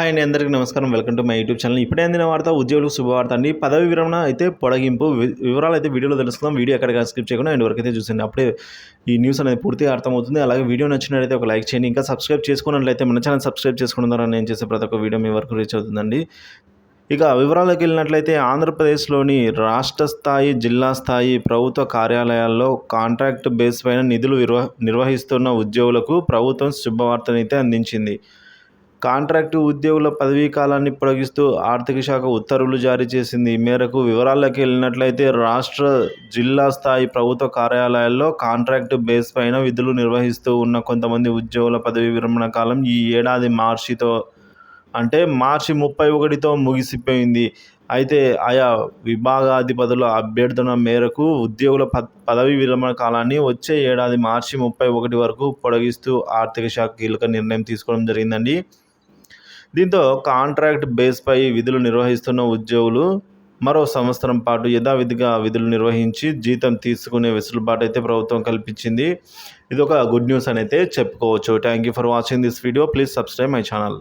Hi అండి అందరికీ నమస్కారం. Welcome to my YouTube channel. ఇప్పుడే అందిన వార్త ఉద్యోగులకు శుభవార్త అండి. పదవి విరమణ అయితే పొడగింపు. వివరాలు అయితే వీడియోలో తెలుసుకుందాం. వీడియో ఎక్కడ స్కిప్ చేయకుండా అండ్ వరకైతే అయితే చూసింది అప్పుడే ఈ న్యూస్ అనేది పూర్తిగా అర్థమవుతుంది. అలాగే వీడియో నచ్చినట్లయితే ఒక లైక్ చేయండి. ఇంకా సబ్స్క్రైబ్ చేసుకున్నట్లయితే మన ఛానల్ సబ్స్క్రైబ్ చేసుకున్న ద్వారా నేను చేసే ప్రతి ఒక్క వీడియో మీ వరకు రీచ్ అవుతుందండి. ఇక వివరాలకు వెళ్ళినట్లయితే ఆంధ్రప్రదేశ్లోని రాష్ట్ర స్థాయి జిల్లా స్థాయి ప్రభుత్వ కార్యాలయాల్లో కాంట్రాక్ట్ బేస్ పైన నిధులు నిర్వహిస్తున్న ఉద్యోగులకు ప్రభుత్వం శుభవార్తనైతే అందించింది. కాంట్రాక్టు ఉద్యోగుల పదవీ కాలాన్ని పొడిగిస్తూ ఆర్థిక శాఖ ఉత్తర్వులు జారీ చేసింది. ఈ మేరకు వివరాల్లోకి వెళ్ళినట్లయితే రాష్ట్ర జిల్లా స్థాయి ప్రభుత్వ కార్యాలయాల్లో కాంట్రాక్టు బేస్ పైన విధులు నిర్వహిస్తూ ఉన్న కొంతమంది ఉద్యోగుల పదవీ విరమణ కాలం ఈ ఏడాది మార్చితో అంటే మార్చి ముప్పై ఒకటితో ముగిసిపోయింది. అయితే ఆయా విభాగాధిపతుల అభ్యర్థన మేరకు ఉద్యోగుల ప పదవీ విరమణ కాలాన్ని వచ్చే ఏడాది మార్చి ముప్పై ఒకటి వరకు పొడిగిస్తూ ఆర్థిక శాఖ కీలక నిర్ణయం తీసుకోవడం జరిగిందండి. దీంతో కాంట్రాక్ట్ బేస్పై విధులు నిర్వహిస్తున్న ఉద్యోగులు మరో సంవత్సరం పాటు యథావిధిగా విధులు నిర్వహించి జీతం తీసుకునే వెసులుబాటు అయితే ప్రభుత్వం కల్పించింది. ఇది ఒక గుడ్ న్యూస్ అని అయితే చెప్పుకోవచ్చు. Thank you for watching this video please subscribe my channel